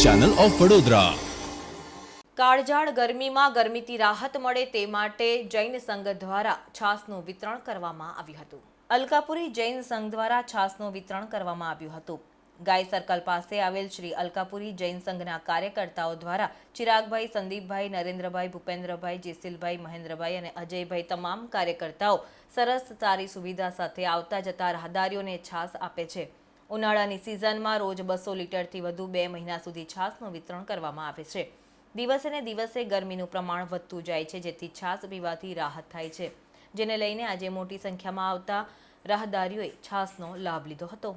Channel of Vadodara કાળઝાળ ગરમીમાં ગરમીથી રાહત મળે તે માટે જૈન સંઘ દ્વારા છાસનું વિતરણ કરવામાં આવ્યું હતું. અલકાપુરી જૈન સંઘ દ્વારા છાસનું વિતરણ કરવામાં આવ્યું હતું. ગાય સર્કલ પાસે આવેલ શ્રી અલકાપુરી જૈન સંઘના કાર્યકર્તાઓ દ્વારા ચિરાગભાઈ, સંદીપભાઈ, નરેન્દ્રભાઈ, ભૂપેન્દ્રભાઈ, જેસિલભાઈ, મહેન્દ્રભાઈ અને અજયભાઈ તમામ કાર્યકર્તાઓ સરસ સારી સુવિધા સાથે આવતા જતા રાહદારીઓને છાસ આપે છે. ઉનાળાની સિઝનમાં રોજ બસો લીટરથી વધુ બે મહિના સુધી છાસનું વિતરણ કરવામાં આવે છે. દિવસે ને દિવસે ગરમીનું પ્રમાણ વધતું જાય છે, જેથી છાસ પીવાથી રાહત થાય છે. જેને લઈને આજે મોટી સંખ્યામાં આવતા રાહદારીઓએ છાસનો લાભ લીધો હતો.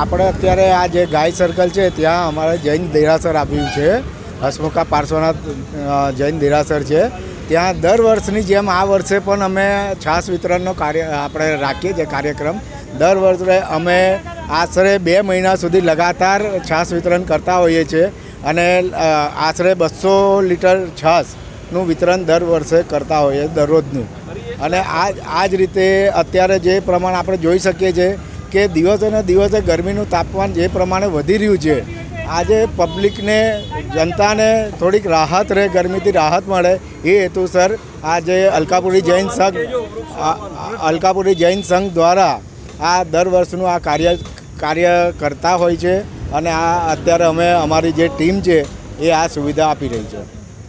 આપણે અત્યારે આ જે ગાય સર્કલ છે, ત્યાં અમારે જૈન દેરાસર આપ્યું છે. હસમુખા પાર્શ્વનાથ જૈન દેરાસર છે. ત્યાં દર વર્ષની જેમ આ વર્ષે પણ અમે છાસ વિતરણનો કાર્ય, આપણે રાખીએ છીએ કાર્યક્રમ. દર વર્ષે અમે આશરે બે મહિના સુધી લગાતાર છાસ વિતરણ કરતા હોઈએ છીએ અને આશરે બસો લીટર છાસનું વિતરણ દર વર્ષે કરતા હોઈએ દરરોજનું. અને આ આ જ રીતે અત્યારે જે પ્રમાણે આપણે જોઈ શકીએ છીએ કે દિવસે ને દિવસે ગરમીનું તાપમાન જે પ્રમાણે વધી રહ્યું છે, આજે પબ્લિકને જનતાને થોડીક રાહત રહે, ગરમીથી રાહત મળે એ હેતુસર આજે અલકાપુરી જૈન સંઘ અલકાપુરી જૈન સંઘ દ્વારા આ દર વર્ષનું આ કાર્ય કાર્ય કરતા હોય છે અને આ અત્યારે અમે અમારી જે ટીમ છે એ આ સુવિધા આપી રહી છે.